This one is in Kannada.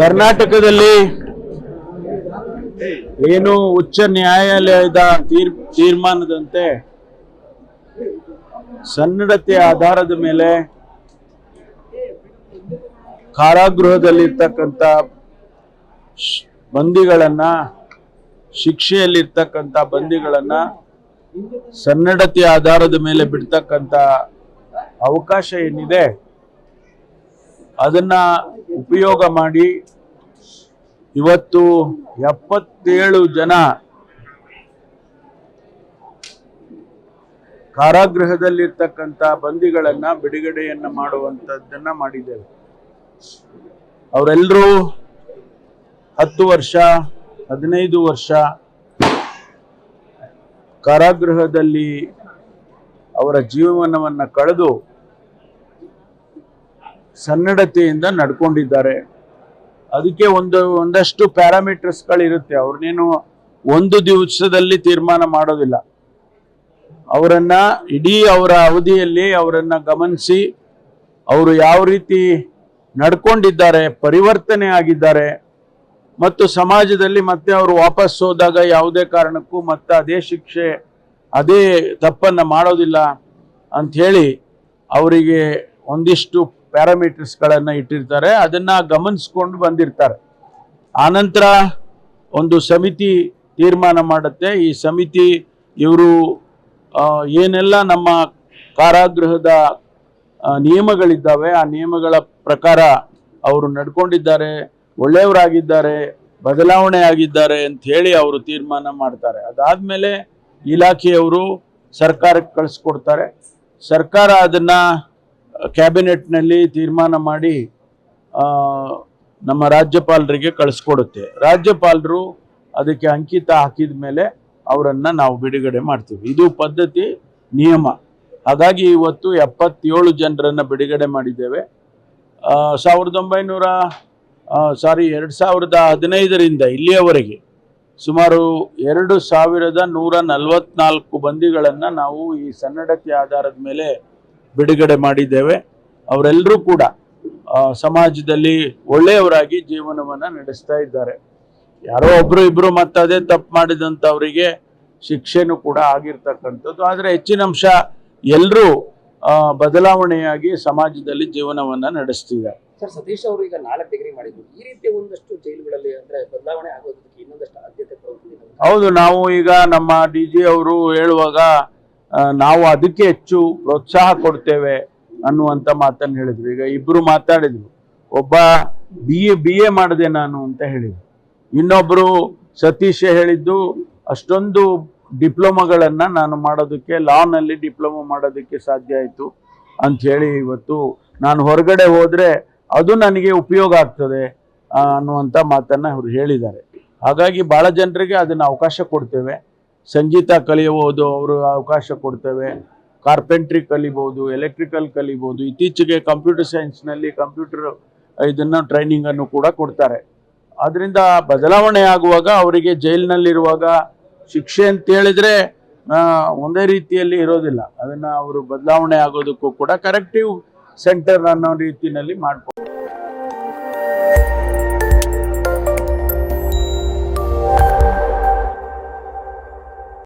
ಕರ್ನಾಟಕದಲ್ಲಿ ಏನು ಉಚ್ಚ ನ್ಯಾಯಾಲಯದ ತೀರ್, ತೀರ್ಮಾನದಂತೆ ಸನ್ನಡತೆ ಆಧಾರದ ಮೇಲೆ ಕಾರಾಗೃಹದಲ್ಲಿರ್ತಕ್ಕಂಥ ಬಂದಿಗಳನ್ನ, ಶಿಕ್ಷೆಯಲ್ಲಿರ್ತಕ್ಕಂಥ ಬಂದಿಗಳನ್ನ ಸನ್ನಡತೆ ಆಧಾರದ ಮೇಲೆ ಬಿಡ್ತಕ್ಕಂಥ ಅವಕಾಶ ಏನಿದೆ, ಅದನ್ನ ಉಪಯೋಗ ಮಾಡಿ ಇವತ್ತು ಎಪ್ಪತ್ತೇಳು ಜನ ಕಾರಾಗೃಹದಲ್ಲಿರ್ತಕ್ಕಂಥ ಬಂದಿಗಳನ್ನ ಬಿಡುಗಡೆಯನ್ನ ಮಾಡುವಂತದ್ದನ್ನ ಮಾಡಿದ್ದೇವೆ. ಅವರೆಲ್ಲರೂ ಹತ್ತು ವರ್ಷ, ಹದಿನೈದು ವರ್ಷ ಕಾರಾಗೃಹದಲ್ಲಿ ಅವರ ಜೀವನವನ್ನ ಕಳೆದು ಸನ್ನಡತೆಯಿಂದ ನಡ್ಕೊಂಡಿದ್ದಾರೆ. ಅದಕ್ಕೆ ಒಂದು, ಒಂದಷ್ಟು ಪ್ಯಾರಾಮೀಟರ್ಸ್ಗಳಿರುತ್ತೆ. ಅವ್ರನ್ನೇನು ಒಂದು ದಿವಸದಲ್ಲಿ ತೀರ್ಮಾನ ಮಾಡೋದಿಲ್ಲ. ಅವರನ್ನ ಇಡೀ ಅವರ ಅವಧಿಯಲ್ಲಿ ಅವರನ್ನ ಗಮನಿಸಿ ಅವರು ಯಾವ ರೀತಿ ನಡ್ಕೊಂಡಿದ್ದಾರೆ, ಪರಿವರ್ತನೆ ಆಗಿದ್ದಾರೆ ಮತ್ತು ಸಮಾಜದಲ್ಲಿ ಮತ್ತೆ ಅವರು ವಾಪಸ್ ಹೋದಾಗ ಯಾವುದೇ ಕಾರಣಕ್ಕೂ ಮತ್ತೆ ಅದೇ ಶಿಕ್ಷೆ, ಅದೇ ತಪ್ಪನ್ನು ಮಾಡೋದಿಲ್ಲ ಅಂತ ಹೇಳಿ ಅವರಿಗೆ ಒಂದಿಷ್ಟು ಪ್ಯಾರಾಮೀಟರ್ಸ್ಗಳನ್ನು ಇಟ್ಟಿರ್ತಾರೆ, ಅದನ್ನ ಗಮನಿಸ್ಕೊಂಡು ಬಂದಿರ್ತಾರೆ. ಆನಂತರ ಒಂದು ಸಮಿತಿ ತೀರ್ಮಾನ ಮಾಡುತ್ತೆ. ಈ ಸಮಿತಿ ಇವರು ಏನೆಲ್ಲ ನಮ್ಮ ಕಾರಾಗೃಹದ ನಿಯಮಗಳಿದ್ದಾವೆ, ಆ ನಿಯಮಗಳ ಪ್ರಕಾರ ಅವರು ನಡ್ಕೊಂಡಿದ್ದಾರೆ, ಒಳ್ಳೆಯವರಾಗಿದ್ದಾರೆ, ಬದಲಾವಣೆ ಆಗಿದ್ದಾರೆ ಅಂತ ಹೇಳಿ ಅವರು ತೀರ್ಮಾನ ಮಾಡ್ತಾರೆ. ಅದಾದಮೇಲೆ ಇಲಾಖೆಯವರು ಸರ್ಕಾರಕ್ಕೆ ಕಳಿಸ್ಕೊಡ್ತಾರೆ. ಸರ್ಕಾರ ಅದನ್ನ ಕ್ಯಾಬಿನೆಟ್ನಲ್ಲಿ ತೀರ್ಮಾನ ಮಾಡಿ ನಮ್ಮ ರಾಜ್ಯಪಾಲರಿಗೆ ಕಳಿಸ್ಕೊಡುತ್ತೆ. ರಾಜ್ಯಪಾಲರು ಅದಕ್ಕೆ ಅಂಕಿತ ಹಾಕಿದ ಮೇಲೆ ಅವರನ್ನು ನಾವು ಬಿಡುಗಡೆ ಮಾಡ್ತೀವಿ. ಇದು ಪದ್ಧತಿ, ನಿಯಮ. ಹಾಗಾಗಿ ಇವತ್ತು ಎಪ್ಪತ್ತೇಳು ಜನರನ್ನು ಬಿಡುಗಡೆ ಮಾಡಿದ್ದೇವೆ. ಸಾವಿರದ ಒಂಬೈನೂರ ಸಾರಿ ಎರಡು ಸಾವಿರದ ಹದಿನೈದರಿಂದ ಇಲ್ಲಿಯವರೆಗೆ ಸುಮಾರು ಎರಡು ಸಾವಿರದ ನೂರ ನಲವತ್ನಾಲ್ಕು ಬಂದಿಗಳನ್ನು ನಾವು ಈ ಸನ್ನಡತೆ ಆಧಾರದ ಮೇಲೆ ಬಿಡುಗಡೆ ಮಾಡಿದ್ದೇವೆ. ಅವರೆಲ್ಲರೂ ಕೂಡ ಸಮಾಜದಲ್ಲಿ ಒಳ್ಳೆಯವರಾಗಿ ಜೀವನವನ್ನ ನಡೆಸ್ತಾ ಇದ್ದಾರೆ. ಯಾರೋ ಒಬ್ರು ಇಬ್ರು ಮತ್ತೆ ಅದೇ ತಪ್ಪು ಮಾಡಿದಂಥವರಿಗೆ ಶಿಕ್ಷೆನೂ ಕೂಡ ಆಗಿರ್ತಕ್ಕಂಥದ್ದು. ಆದರೆ ಹೆಚ್ಚಿನ ಅಂಶ ಎಲ್ಲರೂ ಬದಲಾವಣೆಯಾಗಿ ಸಮಾಜದಲ್ಲಿ ಜೀವನವನ್ನ ನಡೆಸ್ತಿದ್ದಾರೆ ಸರ್ ಸತೀಶ್ ಅವರು ಈಗ ನಾಲ್ಕು ಡಿಗ್ರಿ ಮಾಡಿದ್ರು. ಈ ರೀತಿ ಒಂದಷ್ಟು ಜೈಲುಗಳಲ್ಲಿ ಅಂದ್ರೆ ಬದಲಾವಣೆ ಆಗೋದಕ್ಕೆ ಇನ್ನೊಂದಷ್ಟು ಆದ್ಯತೆ ಹೌದು ನಾವು ಈಗ ನಮ್ಮ ಡಿ ಜಿ ಅವರು ಹೇಳುವಾಗ ನಾವು ಅದಕ್ಕೆ ಹೆಚ್ಚು ಪ್ರೋತ್ಸಾಹ ಕೊಡ್ತೇವೆ ಅನ್ನುವಂತ ಮಾತನ್ನು ಹೇಳಿದ್ರು. ಈಗ ಇಬ್ಬರು ಮಾತಾಡಿದ್ರು. ಒಬ್ಬ ಬಿ ಎ ಬಿ ಎ ಮಾಡಿದೆ ನಾನು ಅಂತ ಹೇಳಿದ್ರು. ಇನ್ನೊಬ್ಬರು ಸತೀಶ್ ಹೇಳಿದ್ದು, ಅಷ್ಟೊಂದು ಡಿಪ್ಲೊಮಾಗಳನ್ನ ನಾನು ಮಾಡೋದಕ್ಕೆ ಲಾನಲ್ಲಿ ಡಿಪ್ಲೊಮಾ ಮಾಡೋದಕ್ಕೆ ಸಾಧ್ಯ ಆಯಿತು ಅಂತ ಹೇಳಿ ಇವತ್ತು ನಾನು ಹೊರಗಡೆ ಹೋದರೆ ಅದು ನನಗೆ ಉಪಯೋಗ ಆಗ್ತದೆ ಅನ್ನುವಂಥ ಮಾತನ್ನ ಅವರು ಹೇಳಿದ್ದಾರೆ. ಹಾಗಾಗಿ ಬಹಳ ಜನರಿಗೆ ಅದನ್ನ ಅವಕಾಶ ಕೊಡ್ತೇವೆ. ಸಂಗೀತ ಕಲಿಯಬಹುದು, ಅವರು ಅವಕಾಶ ಕೊಡ್ತೇವೆ. ಕಾರ್ಪೆಂಟ್ರಿ ಕಲಿಬಹುದು ಎಲೆಕ್ಟ್ರಿಕಲ್ ಕಲಿಬಹುದು. ಇತ್ತೀಚೆಗೆ ಕಂಪ್ಯೂಟರ್ ಸೈನ್ಸ್ನಲ್ಲಿ ಕಂಪ್ಯೂಟರ್ ಇದನ್ನ ಟ್ರೈನಿಂಗ್ ಅನ್ನು ಕೂಡ ಕೊಡ್ತಾರೆ. ಅದರಿಂದ ಬದಲಾವಣೆ ಆಗುವಾಗ ಅವರಿಗೆ ಜೈಲಿನಲ್ಲಿರುವಾಗ ಶಿಕ್ಷೆ ಅಂತ ಹೇಳಿದ್ರೆ ಒಂದೇ ರೀತಿಯಲ್ಲಿ ಇರೋದಿಲ್ಲ. ಅದನ್ನ ಅವರು ಬದಲಾವಣೆ ಆಗೋದಕ್ಕೂ ಕೂಡ ಕರೆಕ್ಟಿವ್ ಸೆಂಟರ್ ಅನ್ನೋ ರೀತಿಯಲ್ಲಿ ಮಾಡ್ಕೊಂಡು